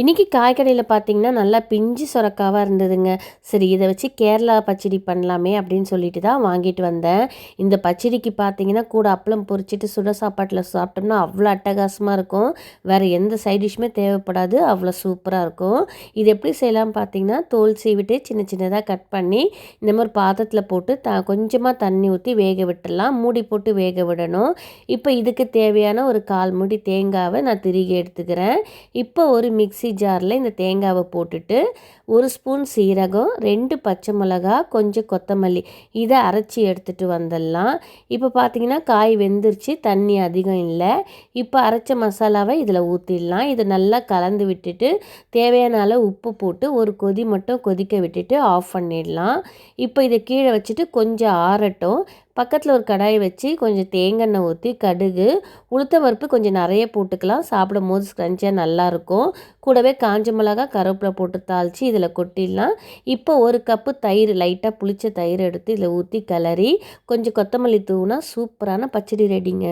இன்றைக்கி காய்கடையில் பார்த்தீங்கன்னா நல்லா பிஞ்சு சுரக்காவாக இருந்ததுங்க. சரி இதை வச்சு கேரளா பச்சடி பண்ணலாமே அப்படின்னு சொல்லிட்டு தான் வாங்கிட்டு வந்தேன். இந்த பச்சடிக்கு பார்த்தீங்கன்னா கூட அப்பளம் பொரிச்சிட்டு சுட சாப்பாட்டில் சாப்பிட்டோம்னா அவ்வளோ அட்டகாசமாக இருக்கும். வேறு எந்த சைட் டிஷ்ஷுமே தேவைப்படாது அவ்வளோ சூப்பராக இருக்கும். இது எப்படி செய்யலாம்னு பார்த்தீங்கன்னா தோல் சீவிட்டு சின்ன சின்னதாக கட் பண்ணி இந்த மாதிரி பாத்திரத்தில் போட்டு த கொஞ்சமாக தண்ணி ஊற்றி வேக விட்டுடலாம். மூடி போட்டு வேக விடணும். இப்போ இதுக்கு தேவையான ஒரு கால் மூடி தேங்காவை நான் திருகி எடுத்துக்கிறேன். இப்போ ஒரு மிக்ஸி ஜாரில் இந்த தேங்காவை போட்டுட்டு ஒரு ஸ்பூன் சீரகம் ரெண்டு பச்சை மிளகா கொஞ்சம் கொத்தமல்லி. இதை அரைச்சி எடுத்துகிட்டு வந்துடலாம் இப்போ பார்த்தீங்கன்னா காய் வெந்துருச்சு தண்ணி அதிகம் இல்லை. இப்போ அரைச்ச மசாலாவை இதில் ஊற்றிடலாம் இதை நல்லா கலந்து விட்டுட்டு தேவையான அளவு உப்பு போட்டு ஒரு கொதி மட்டும் கொதிக்க விட்டுட்டு ஆஃப் பண்ணிடலாம் இப்போ இதை கீழே வச்சுட்டு கொஞ்சம் ஆறட்டும். பக்கத்தில் ஒரு கடாயை வச்சு கொஞ்சம் தேங்காய் ஊற்றி கடுகு உளுத்த பருப்பு கொஞ்சம் நிறைய போட்டுக்கலாம். சாப்பிடும் போது ஸ்க்ரன்ச்சியாக நல்லாயிருக்கும். கூடவே காஞ்ச மிளகா கருவேப்பிலை போட்டு தாளித்து இதில் கொட்டிடலாம். இப்போ ஒரு கப்பு தயிர் லைட்டாக புளிச்ச தயிர் எடுத்து இதில் ஊற்றி கிளறி கொஞ்சம் கொத்தமல்லி தூவினா சூப்பரான பச்சடி ரெடிங்க